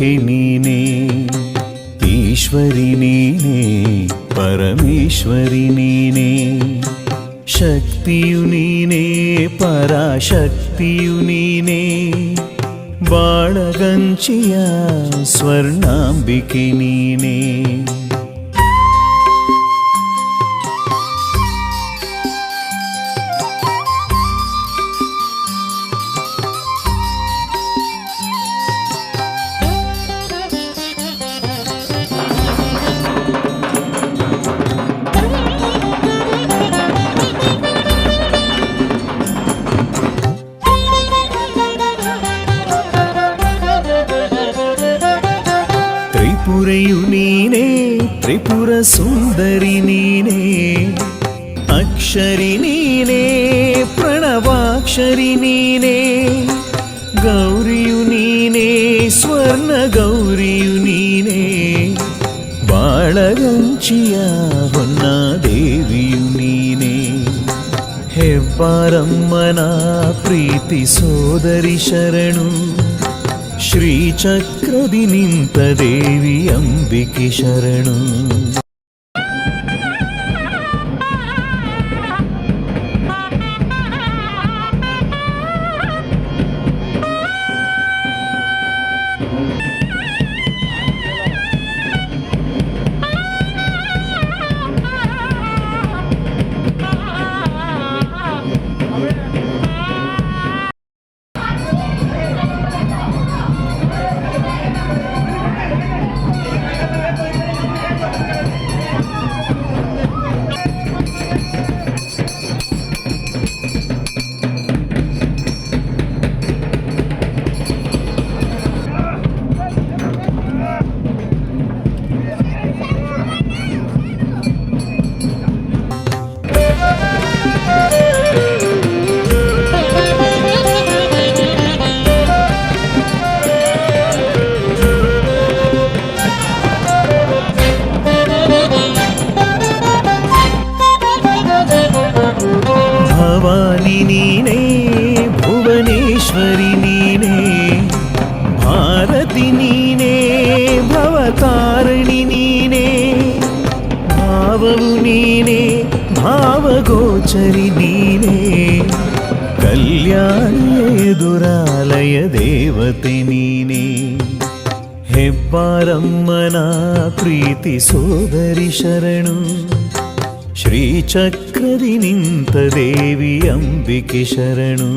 ತ್ರಯಂಬಿಕೆ ನೀನೇ ಈಶ್ವರಿ ನೀನೇ ಪರಮೇಶ್ವರಿ ನೀನೇ ಶಕ್ತಿಯು ನೀನೇ ಪರಾಶಕ್ತಿಯು ನೀನೇ ಬಾಳಗಂಚಿಯ ಸ್ವರ್ಣಾಂಬಿಕೆ ನೀನೇ ಸುಂದರಿ ನೀನೇ, ಅಕ್ಷರಿ ನೀನೇ, ಪ್ರಣವಾಕ್ಷರಿ ನೀನೇ, ಗೌರಿಯು ನೀನೇ, ಸ್ವರ್ಣ ಗೌರಿಯು ನೀನೇ, ಬಾಳಗಂಚಿಯ ಹೊನ್ನ ದೇವಿಯು ನೀನೇ. ಹೆಬ್ಬಾರಮ್ಮನ ಪ್ರೀತಿ ಸೋದರಿ ಶರಣು, ಶ್ರೀಚಕ್ರದಿ ನಿಂತ ದೇವಿ ಅಂಬಿಕೆ ಶರಣು. ದೇವತೆ ನೀನೇ ಹೆಬ್ಬಾರಮ್ಮನ ಪ್ರೀತಿ ಸೋದರಿ ಶರಣು ಶ್ರೀಚಕ್ರದಿ ನಿಂತ ದೇವಿ ಅಂಬಿಕೆ ಶರಣು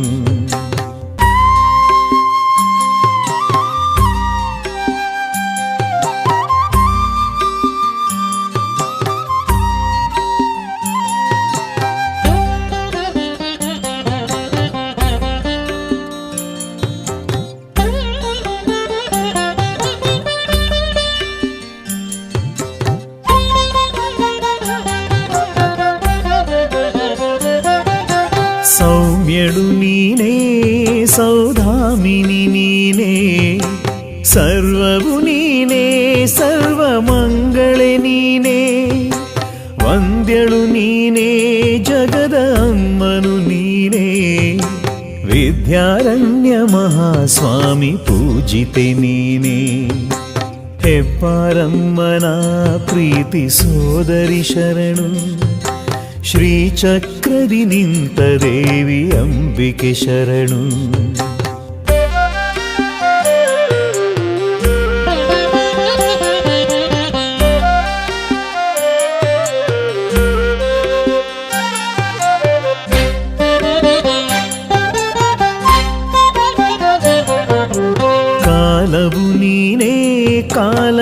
స్వామిని నీనే సర్వము నీనే సర్వమంగళే నీనే వంద్యళు నీనే జగద అమ్మను నీనే విద్యారణ్య మహాస్వామి పూజితే నీనే ಹೆಬ್ಬಾರಮ್ಮನ ಪ್ರೀತಿ ಸೋದರಿ ಶರಣು ಶ್ರೀಚಕ್ರದಿ ನಿಂತ ದೇವಿ ಅಂಬಿಕೆ ಶರಣು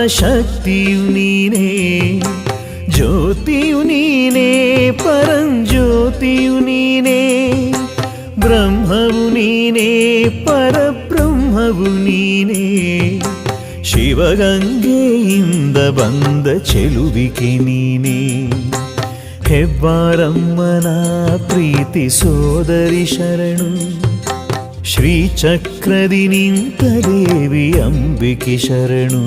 ಕಾಲಶಕ್ತಿಯು ನೀನೇ ಜ್ಯೋತಿಯು ನೀನೇ ಪರಂಜ್ಯೋತಿಯು ನೀನೇ ಬ್ರಹ್ಮವು ನೀನೇ ಪರಬ್ರಹ್ಮವು ನೀನೇ ಶಿವಗಂಗೆಯಿಂದ ಬಂದ ಚೆಲುವಿಕೆ ನೀನೇ ಹೆಬ್ಬಾರಮ್ಮನ ಪ್ರೀತಿ ಸೋದರಿ ಶರಣು ಶ್ರೀಚಕ್ರದಿ ನಿಂತ ದೇವಿ ಅಂಬಿಕೆ ಶರಣು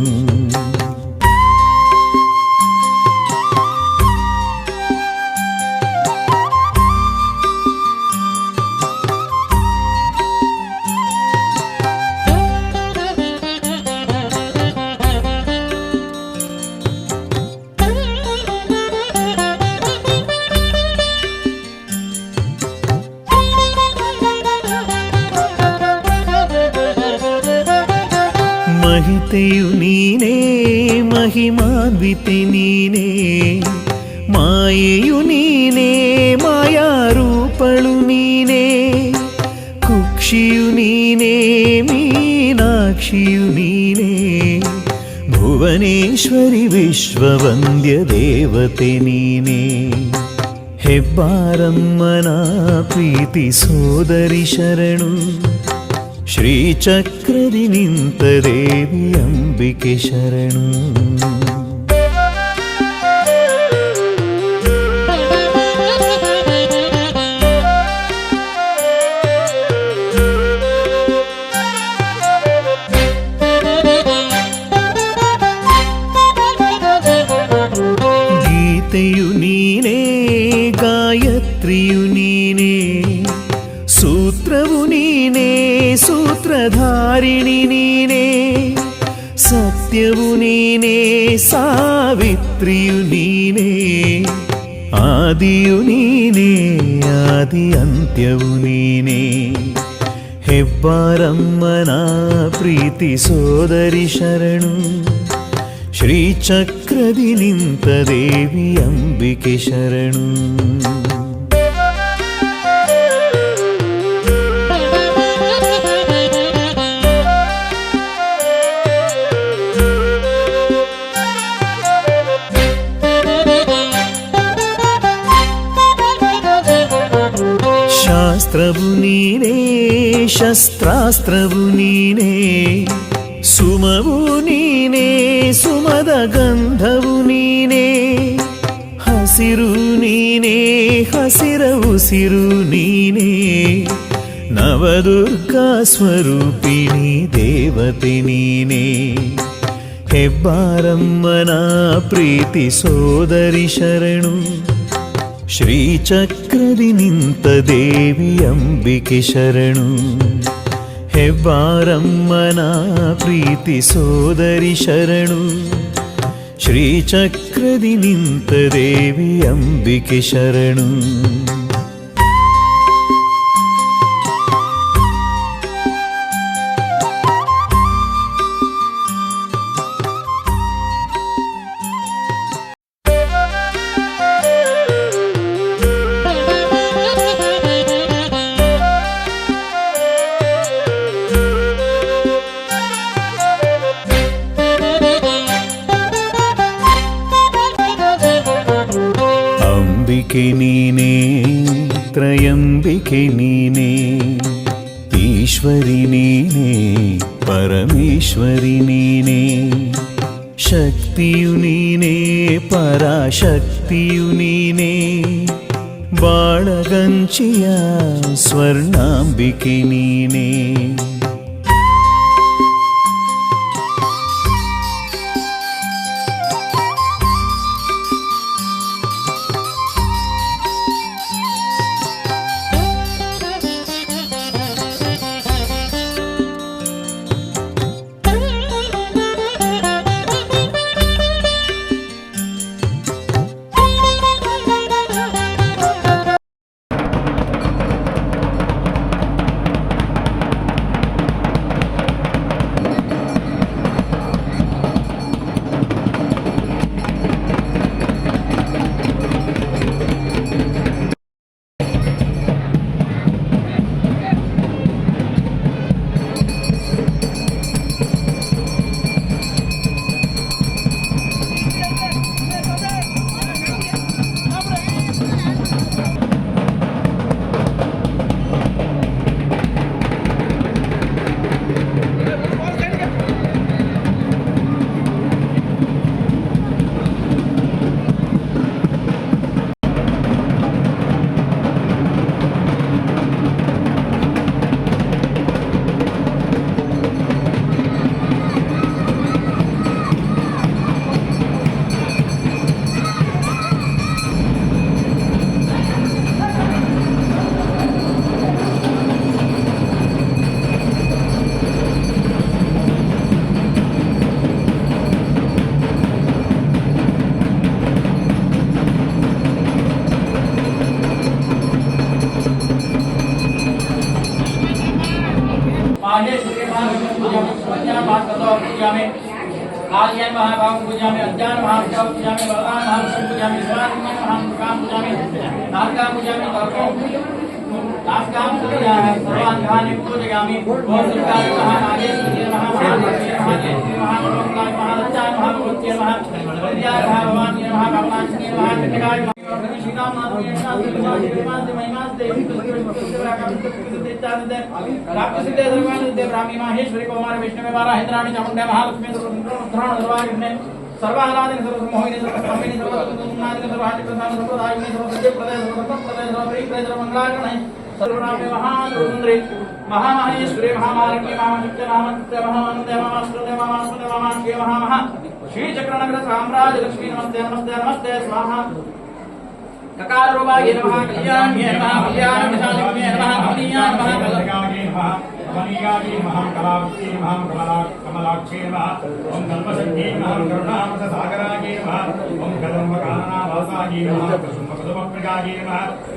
ಮಹಿಮಾನ್ವಿತೆ ನೀನೇ ಮಾಯೆಯು ನೀನೇ ಮಾಯಾರೂಪಳು ನೀನೇ ಕುಕ್ಷಿಯು ನೀನೇ ಮೀನಾಕ್ಷಿಯು ನೀನೇ ಭುವನೇಶ್ವರಿ ವಿಶ್ವವಂದ್ಯ ದೇವತೆ ನೀನೇ ಹೆಬ್ಬಾರಮ್ಮನ ಪ್ರೀತಿ ಸೋದರಿ ಶರಣು ಶ್ರೀಚಕ್ರದಿ ನಿಂತ ದೇವಿ ಅಂಬಿಕೆ ಶರಣು ಸೂತ್ರಧಾರಿಣಿ ನೀನೇ ಸತ್ಯವು ನೀನೇ ಸಾವಿತ್ರಿಯು ನೀನೇ ಆದಿಯು ನೀನೇ ಆದಿ ಅಂತ್ಯವು ನೀನೇ ಹೆಬ್ಬಾರಮ್ಮನ ಪ್ರೀತಿ ಸೋದರಿ ಶರಣು ಶ್ರೀಚಕ್ರದಿ ನಿಂತ ದೇವಿ ಅಂಬಿಕೆ ಶರಣು ಶಸ್ತ್ರಾಸ್ತ್ರವು ನೀನೇ ಸುಮವು ನೀನೇ ಸುಮದ ಗಂಧವು ನೀನೇ ಹಸಿರು ನೀನೇ ಹಸಿರ ಉಸಿರು ನೀನೇ ನವದುರ್ಗಾ ಸ್ವರೂಪಿಣಿ ದೇವತೆ ನೀನೇ ಹೆಬ್ಬಾರಮ್ಮನ ಪ್ರೀತಿ ಸೋದರಿ ಶರಣು ಶ್ರೀಚಕ್ರದಿ ನಿಂತ ದೇವಿ ಅಂಬಿಕೆ ಶರಣು ಹೆಬ್ಬಾರಮ್ಮನ ಪ್ರೀತಿ ಸೋದರಿ ಶರಣು ಶ್ರೀಚಕ್ರದಿ ನಿಂತ ದೇವಿ ಅಂಬಿಕೆ ಶರಣು ತ್ರಯಂಬಿಕೆ ನೀನೇ ಈಶ್ವರಿ ನೀನೇ ಪರಮೇಶ್ವರಿ ನೀನೇ ಶಕ್ತಿಯು ನೀನೇ ಪರಾಶಕ್ತಿಯು ನೀನೇ ಬಾಳಗಂಚಿಯ ಸ್ವರ್ಣಾಂಬಿಕೆ ನೀನೇ महाभाव पूजा में अज्ञान महाभाव पूजा में बलवान महाभूषण पूजा में स्वर्ण महाभूषण पूजा में नारका पूजा में तर्कों नास्काम पूजा है भगवान धान को जगामी और सरकार महानागेश महामहादेव महामनोकाय महादत्ता महाभूत्य महाभगवान महाभगवान महाभगवान ब्राह्मी माहेश्वरी कुमार विष्णु वाराहित्राणि चामुण्डे महालक्ष्मी सर्वधर्माणि सर्वाराधन सर्वमोहिनी सर्वकामिनी सर्वसुन्दरी सर्वाणि प्रधान सर्वदायिनी सर्वसत्य प्रदय सर्वसत्प्रदय सर्वप्रिय प्रदय सर्वमङ्गलाकरणे सर्वनामे महारुद्रे महामहेश्वरी महामालिनी महाशक्ति महामन्त्य महामन्त्य महास्तुते महास्तुते महामान्ये महामहा श्रीचक्रनगर साम्राज्य लक्ष्मी नमस्ते नमस्ते नमस्ते स्वाहा ककाररूपाय नमः कल्याण्ये नमः कल्याणविशालिन्ये नमः कमनीयाय नमः कल्याणगाये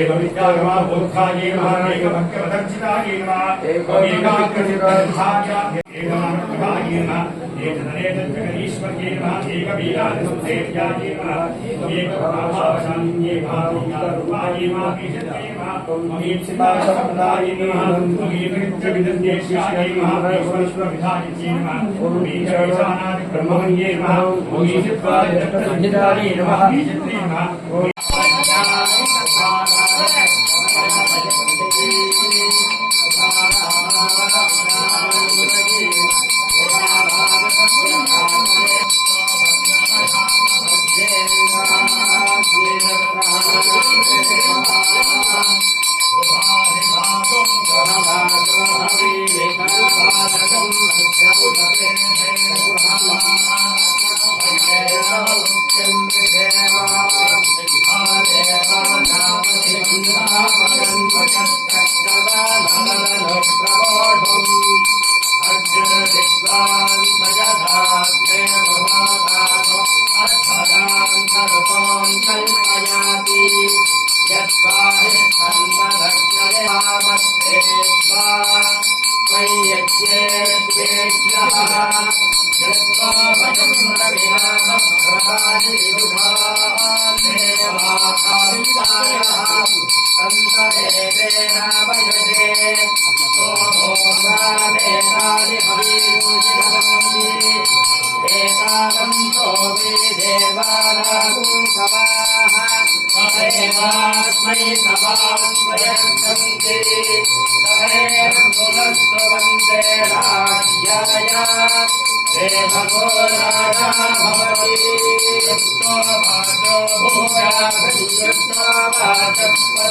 एवमित्यागमा बोधाये महानेक भक्ति प्रदक्षिताये नमः एकाग्रचिताध्याया एकाग्रचिताये नमः एकधनेन्द्रगणीश्वर्ये नमः एकवीरादिसुदेव्याये नमः एकभावावशान्ये भावोयारूपाये नमः ईशते नमः अमीक्षिताशब्दाये नमः अमीकृत्यविदन्येश्याये नमः ईश्वरश्वविधायित्ये नमः ईशविशानादि ब्रह्मण्ये नमः ईशित्वादि दत्तसंहिताये नमः ईशित्ये नमः Amen.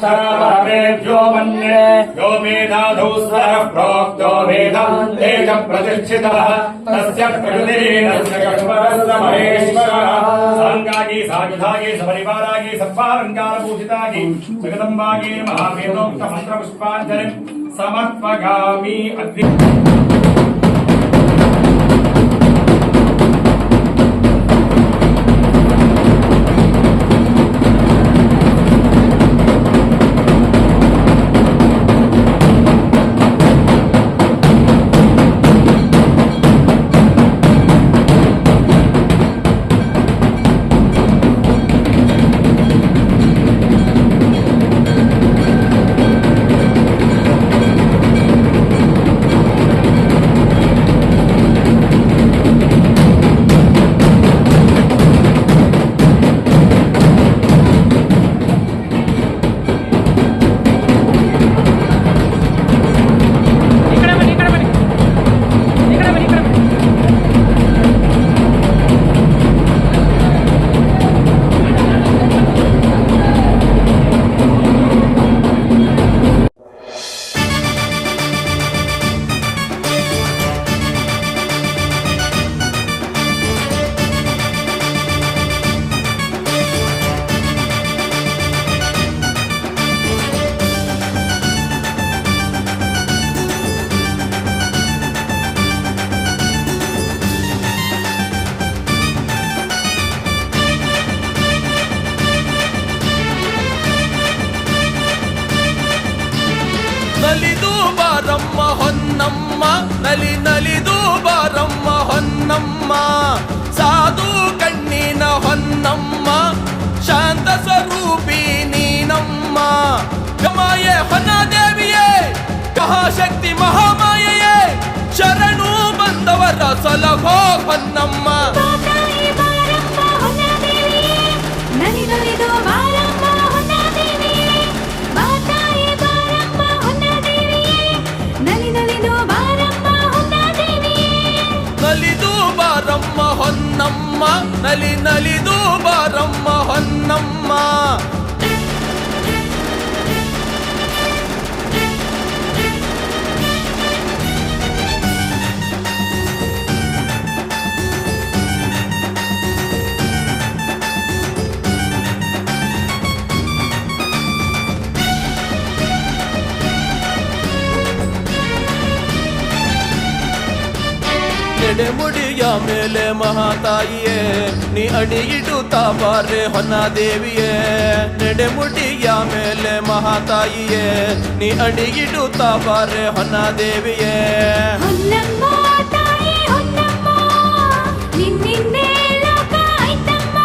सर्ववेभ्यो मन्ये। यो मेधाधौ स्वरः प्रोक्तो वेदान्ते च प्रतिष्ठितः। तस्य महेश्वरः। साङ्गागी सायुधागी सपरिवारागी सत्पालङ्कारपूजितागी जगदम्बागी महावेदोक्तमन्त्रपुष्पाञ्जलिम् समर्पगामि अद्य ಶಕ್ತಿ ಮಹಾಮಾಯೆಯೇ ಶರಣು ಬಂದವರ ಸಲಹೋ ಹೊನ್ನಮ್ಮ ನಲಿದು ಬಾರಮ್ಮ ಹೊನ್ನಮ್ಮ ನಲಿ ನಲಿದು ಬಾರಮ್ಮ ಹೊನ್ನಮ್ಮ. ನಲಿ ನಲಿದು ಬಾರಮ್ಮ ಹೊನ್ನಮ್ಮ ನೆಡೆಮುಡಿಯ ಮೇಲೆ ಮಹಾತಾಯಿಯೇ ನೀ ಅಡಿ ಇಡುತ್ತಾ ಬಾರೆ ಹೊನ್ನ ದೇವಿಯೇ ನೆಡೆಮುಡಿಯ ಮೇಲೆ ಮಹಾತಾಯಿಯೇ ನೀ ಅಡಿ ಇಡುತ್ತಾ ಬಾರೆ ಹೊನ್ನ ದೇವಿಯೇ ಹೊನ್ನಮ್ಮ ತಾಯಿ ಹೊನ್ನಮ್ಮ ನಿನ್ನಿಂದೇ ಲೋಕ ಆಯ್ತಮ್ಮ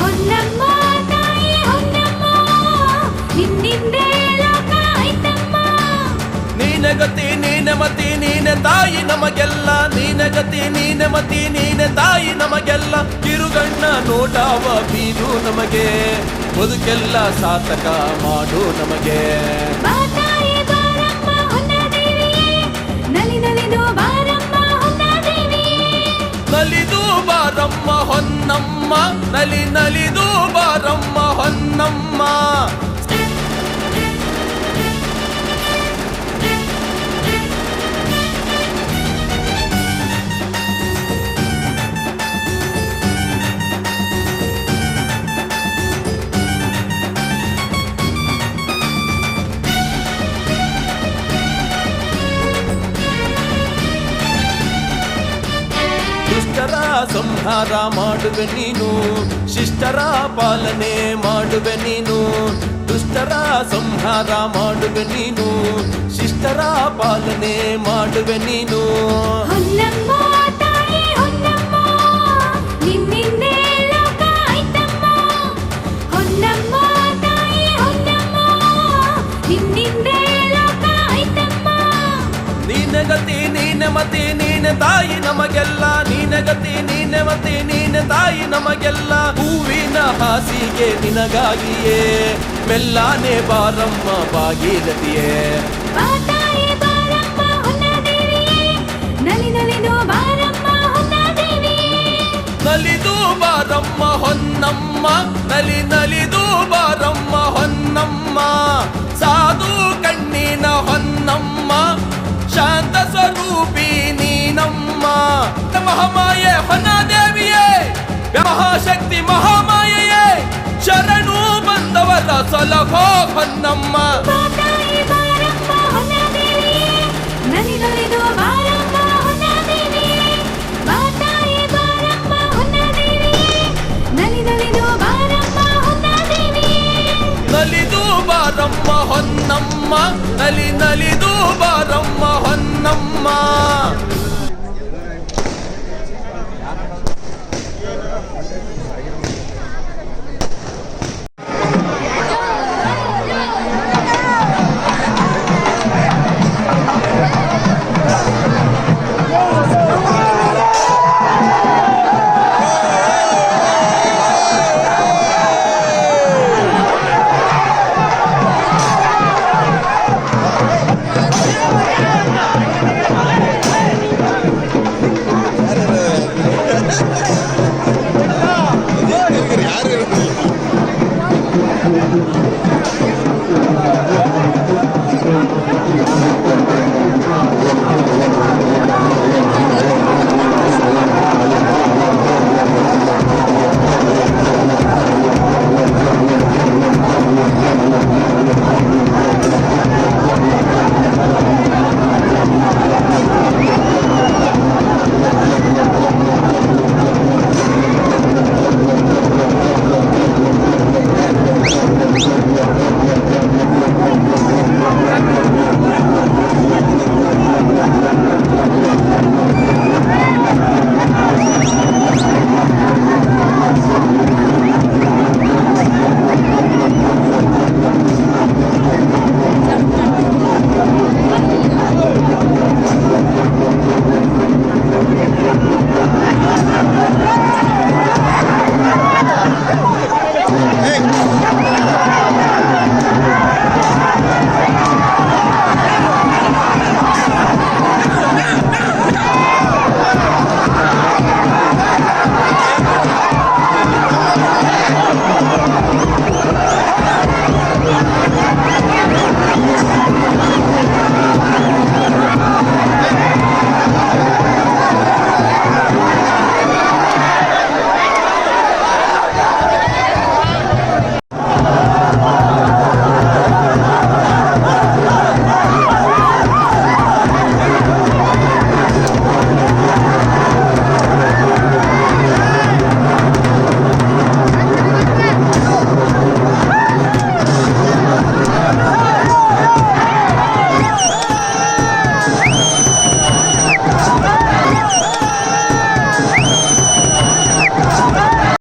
ಹೊನ್ನಮ್ಮ ತಾಯಿ ನೀನೆ ಮತಿ ನೀನೆ ತಾಯಿ ನಮಗೆಲ್ಲ ನೀನೆ ಗತಿ ನೀನೆ ಮತಿ ನೀನೆ ತಾಯಿ ನಮಗೆಲ್ಲ. ಕಿರುಗಣ್ಣ ನೋಟಾವ ಬೀರು ನಮಗೆ ಬದುಕೆಲ್ಲ ಸಾರ್ಥಕ ಮಾಡು ನಮಗೆ. ನಲಿದು ಬಾರಮ್ಮ ಹೊನ್ನಮ್ಮ ನಲಿ ನಲಿದು ಬಾರಮ್ಮ ಹೊನ್ನಮ್ಮ. ಸಂಹಾರ ಮಾಡುವೆ ನೀನು ಶಿಷ್ಟರ ಪಾಲನೆ ಮಾಡುವೆ ನೀನು ದುಷ್ಟರ ಸಂಹಾರ ಮಾಡುವೆ ನೀನು ಶಿಷ್ಟರ ಪಾಲನೆ ಮಾಡುವೆ ನೀನು ಹೊನ್ನಮ್ಮ ತಾಯಿ ನೀನೆ ತಾಯಿ ನಮಗೆಲ್ಲ ನೀನೆ ಗತಿ ನೀನೆ ಮತಿ ನೀನೆ ತಾಯಿ ನಮಗೆಲ್ಲ. ಹೂವಿನ ಹಾಸಿಗೆ ನಿನಗಾಗಿಯೇ ಮೆಲ್ಲಾನೆ ಬಾರಮ್ಮ ಬಾಗಿಲತಿಯೇ ನಲಿದು ಬಾರಮ್ಮ ಹೊನ್ನಮ್ಮ ನಲಿ ನಲಿದು ಬಾರಮ್ಮ ಹೊನ್ನಮ್ಮ. ಸಾಧು ಕಣ್ಣಿನ ಹೊನ್ನಮ್ಮ ಶಾಂತ ಸ್ವರೂಪಿನಿ ಮಹಾಮಾಯೆ ಹೊನ್ನಾದೇವಿಯೇ ಮಹಾಶಕ್ತಿ ಮಹಾಮಾಯೆಯೇ ಶರಣು ಬಂದವದ ಸಲಭೋ ಹೊನ್ನಮ್ಮ ನಲಿದು ಬಾರಮ್ಮ ಹೊನ್ನಮ್ಮ. ನಲಿ ನಲಿದು ಬಾರಮ್ಮ ಹೊನ್ನಮ್ಮ.